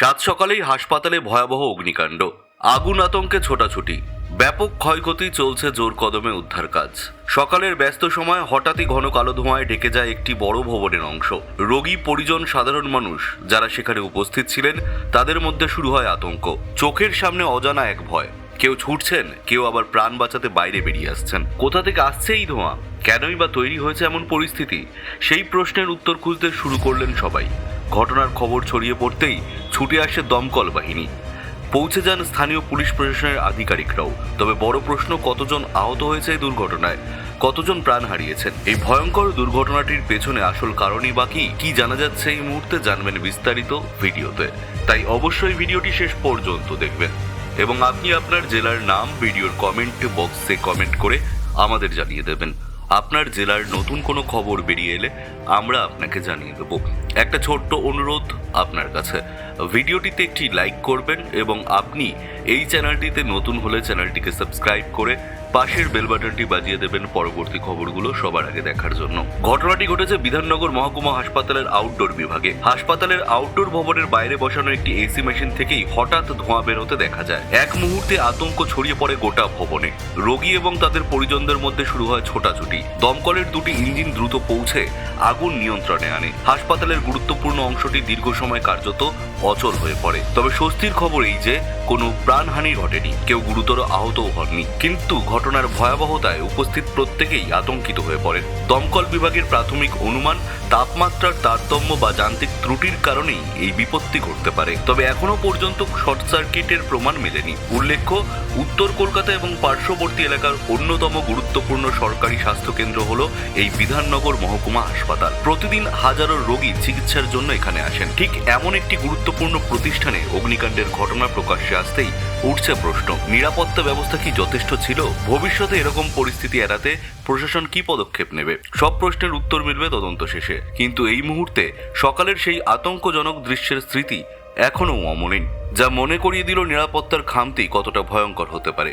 সাত সকালেই হাসপাতালে ভয়াবহ অগ্নিকাণ্ড। আগুন আতঙ্কে ছোটাছুটি। ব্যাপক ক্ষয়ক্ষতি চলছে জোর কদমে উদ্ধার কাজ। সকালের ব্যস্ত সময় হঠাৎই ঘন কালো ধোঁয়ায় ডেকে যায় একটি বড় ভবনের অংশ। রোগী পরিজন সাধারণ মানুষ যারা সেখানে উপস্থিত ছিলেন, তাদের মধ্যে শুরু হয় আতঙ্ক। চোখের সামনে অজানা এক ভয়। কেউ ছুটছেন, কেউ আবার প্রাণ বাঁচাতে বাইরে বেরিয়ে আসছেন। কোথা থেকে আসছে এই ধোঁয়া? কেনই বা তৈরি হয়েছে এমন পরিস্থিতি? সেই প্রশ্নের উত্তর খুঁজতে শুরু করলেন সবাই। ঘটনার খবর ছড়িয়ে পড়তেই ছুটে আসে দমকল বাহিনী। পৌঁছে যান স্থানীয় পুলিশ প্রশাসনের আধিকারিকরাও। তবে বড় প্রশ্ন, কতজন আহত হয়েছে এই দুর্ঘটনায়? কতজন প্রাণ হারিয়েছেন? এই ভয়ঙ্কর দুর্ঘটনাটির পেছনে আসল কারণই বা কি? কি জানা যাচ্ছে এই মুহূর্তে জানবেন বিস্তারিত ভিডিওতে। তাই অবশ্যই ভিডিওটি শেষ পর্যন্ত দেখবেন। এবং আপনি আপনার জেলার নাম, ভিডিওর কমেন্ট বক্সে কমেন্ট করে আমাদের জানিয়ে দেবেন। আপনার জেলার নতুন কোনো খবর বেরিয়ে এলে আমরা আপনাকে জানিয়ে দেব। একটা ছোট্ট অনুরোধ আপনার কাছে। ভিডিওটিতে একটি লাইক করবেন এবং আপনি এই চ্যানেলটিতে নতুন হলে চ্যানেলটিকে সাবস্ক্রাইব করে পাশের বেল বাটনটি বাজিয়ে দেবেন পরবর্তী খবরগুলো সবার আগে দেখার জন্য। ঘটনাটি ঘটেছে বিধাননগর মহকুমা হাসপাতালের আউটডোর বিভাগে। হাসপাতালের আউটডোর ভবনের বাইরে বসানো একটি এসি মেশিন থেকেই হঠাৎ ধোঁয়া বেরোতে দেখা যায়। এক মুহূর্তে আতঙ্ক ছড়িয়ে পড়ে গোটা ভবনে। রোগী এবং তাদের পরিজনদের মধ্যে শুরু হয় ছোটাছুটি। দমকলের দুটি ইঞ্জিন দ্রুত পৌঁছে আগুন নিয়ন্ত্রণে আনে। হাসপাতালের গুরুত্বপূর্ণ অংশটি দীর্ঘ সময় কার্যত অচল হয়ে পড়ে। তবে স্বস্তির খবর এই যে, কোনো প্রাণহানি ঘটেনি। কেউ গুরুতর আহতও হননি। কিন্তু ঘটনার ভয়াবহতায় উপস্থিত প্রত্যেকেই আতঙ্কিত হয়ে পড়েন। দমকল বিভাগের প্রাথমিক অনুমান, তাপমাত্রার তারতম্য বা যান্ত্রিক ত্রুটির কারণেই এই বিপত্তি ঘটতে পারে। তবে এখনও পর্যন্ত শর্ট সার্কিটের প্রমাণ মেলেনি। উল্লেখ্য, উত্তর কলকাতা এবং পার্শ্ববর্তী এলাকার অন্যতম গুরুত্বপূর্ণ সরকারি স্বাস্থ্যকেন্দ্র হল এই বিধাননগর মহকুমা হাসপাতাল। প্রতিদিন হাজারো রোগী চিকিৎসার জন্য এখানে আসেন। ঠিক এমন একটি গুরুত্বপূর্ণ প্রতিষ্ঠানে অগ্নিকাণ্ডের ঘটনা প্রকাশ্যে আসতেই উঠছে প্রশ্ন, নিরাপত্তা ব্যবস্থা কি যথেষ্ট ছিল? ভবিষ্যতে এরকম পরিস্থিতি এড়াতে প্রশাসন কি পদক্ষেপ নেবে? সব প্রশ্নের উত্তর মিলবে তদন্ত শেষে। কিন্তু এই মুহূর্তে সকালের সেই আতঙ্কজনক দৃশ্যের স্মৃতি এখনও অমলিন, যা মনে করিয়ে দিল নিরাপত্তার খামতি কতটা ভয়ঙ্কর হতে পারে।